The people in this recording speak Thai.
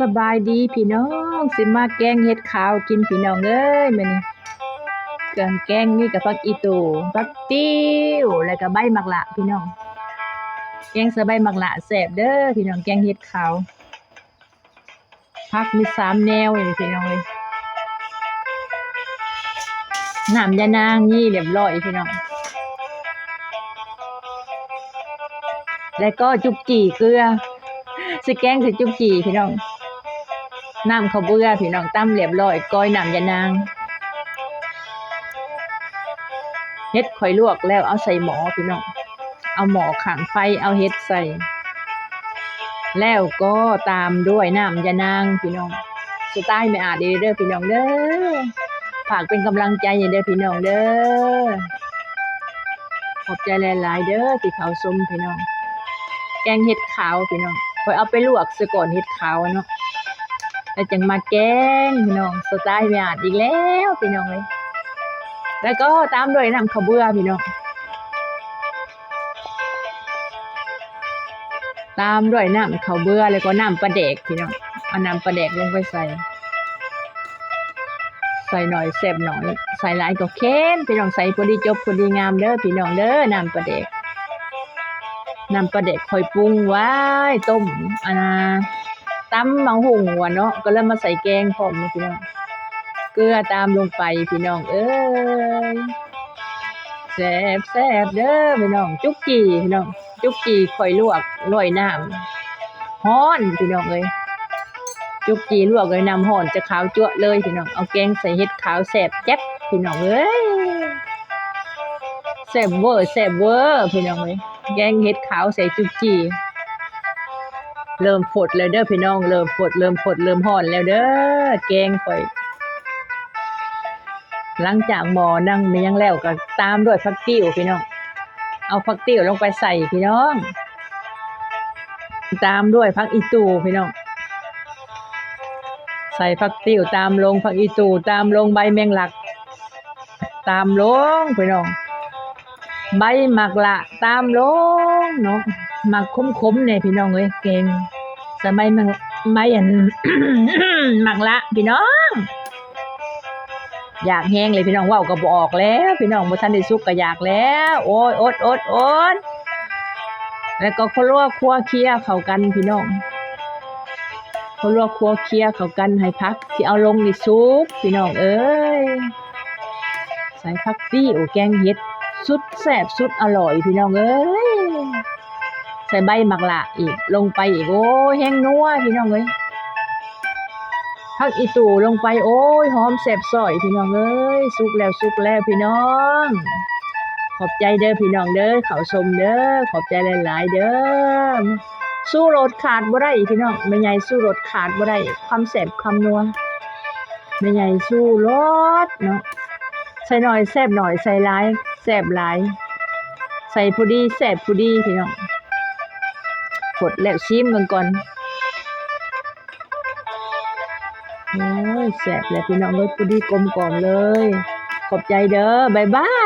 สบายดีพี่น้อง สิมาแกงเห็ดขาวกินพี่น้องเอ้ยมื้อนี้เครื่องแกงมีกับผักอีตูผักติ้วแล้วก็ใบมักละพี่น้อง แกงส่ใบมักละแซ่บเด้อพี่น้องแกงเห็ดขาวผักมีสามแนวเลยพี่น้องเอ้ยน้ำยานางนี่เรียบร้อยพี่น้องแล้วก็จุกจี่เกลือสิแกงสิจุกจีพี่น้อง น้ำข้าวเบื่อพี่น้องตั้มเรียบร้อยก้อยน้ำยานางเฮ็ดข่อยลวกแล้วเอาใส่หม้อพี่น้อง เอาหม้อขังไฟเอาเฮ็ดใส่ แล้วก็ตามด้วยน้ำยานางพี่น้องสไตล์ไม่อาจเด้อพี่น้องเด้อฝากเป็นกำลังใจให้เด้อพี่น้องเด้อขอบใจหลายๆเด้อที่เขาชมพี่น้อง แกงเห็ดขาวพี่น้องคอยเอาไปลวกซะก่อนเห็ดขาวเนาะ แล้วจังมาแกงพี่น้องสไตล์ไม่อาจอีกแล้วพี่น้องเลย แล้วก็ตามด้วยน้ำข้าเบื่อพี่น้อง ตามด้วยน้ำข้าเบื่อแล้วก็น้ำปลาแดกพี่น้อง เอาน้ำปลาแดกลงไปใส่ ใส่หน่อยแซ่บหน่อย ใส่หลายก็เค็มพี่น้องใส่พอดีจบพอดีงามเด้อพี่น้องเด้อน้ำปลาแดกน้ำปลาเด็กคอยปรุงไว้ต้มอันนะ ตำมังหุงวะเนาะก็เลยมาใส่แกงพร้อมพี่น้องเกลือตามลงไปพี่น้องเอ้ยแซ่บแซ่บเด้อพี่น้องจุกจีพี่น้องจุกจีคอยลวกลอยน้ำฮ้อนพี่น้องเอ้ยจุกจีลวกเลยน้ำฮ้อนจะขาวจั่วเลยพี่น้องเอาแกงใส่เห็ดขาวแซ่บแจ๊บพี่น้องเอ้ยแซ่บเวอร์แซ่บเวอร์พี่น้องเอ้ยแกงเห็ดขาวใส่จุกจี เริ่มฝดแล้วเด้อพี่น้อง เริ่มฝดเริ่มฝดเริ่มห่อนแล้วเด้อแกงข่อย หลังจากหมอนั่งมียังแล้วก็ตามด้วยผักติ้วพี่น้อง เอาผักติ้วลงไปใส่พี่น้อง ตามด้วยผักอีตูพี่น้อง ใส่ผักติ้วตามลงผักอีตูตามลงใบแมงลัก ตามลงพี่น้อง ใบหมักละตามลงเนาะ มักคมๆเนี่ยพี่น้องเอ้ยเก่งสมัยมันใบอันหมักละพี่น้อง อยากแห้งเลยพี่น้องว้าก็บออกแล้ว พี่น้องบ่ทันได้สุกก็อยากแล้ว โอ้ยอดอดอดแล้วก็ครัวครัวเคียเข้ากันพี่น้องครัวครัวเคียเข้ากันให้พักที่เอาลงนี่สุกพี่น้องเอ้ยใส่ผักตี้โอแกงเห็ดสุดแซ่บสุดอร่อยพี่น้องเอ้ย ใส่ใบหมักละอีก ลงไปอีก โอ้ยแห้งนัวพี่น้องเอ้ยผักอีตู่ลงไป โอ้ยหอมแซ่บซอยพี่น้องเอ้ยสุกแล้วสุกแล้วพี่น้อง ขอบใจเด้อพี่น้องเด้อเขาชมเด้อขอบใจหลาย ๆ เด้อสู้รสขาดบ่ได้พี่น้องไม่ใหญ่สู้รสขาดบ่ได้ความแซ่บความนัวไม่ใหญ่สู้รสเนาะใส่หน่อยแซ่บหน่อยใส่หลายแซ่บหลาย ใส่พอดีแซ่บพอดีพี่น้อง กดแล้วชิมกันก่อนโอ้ยแสบแล้วพี่น้องเลยพอดีกลมกล่อมเลย ขอบใจเด้อบ๊ายบาย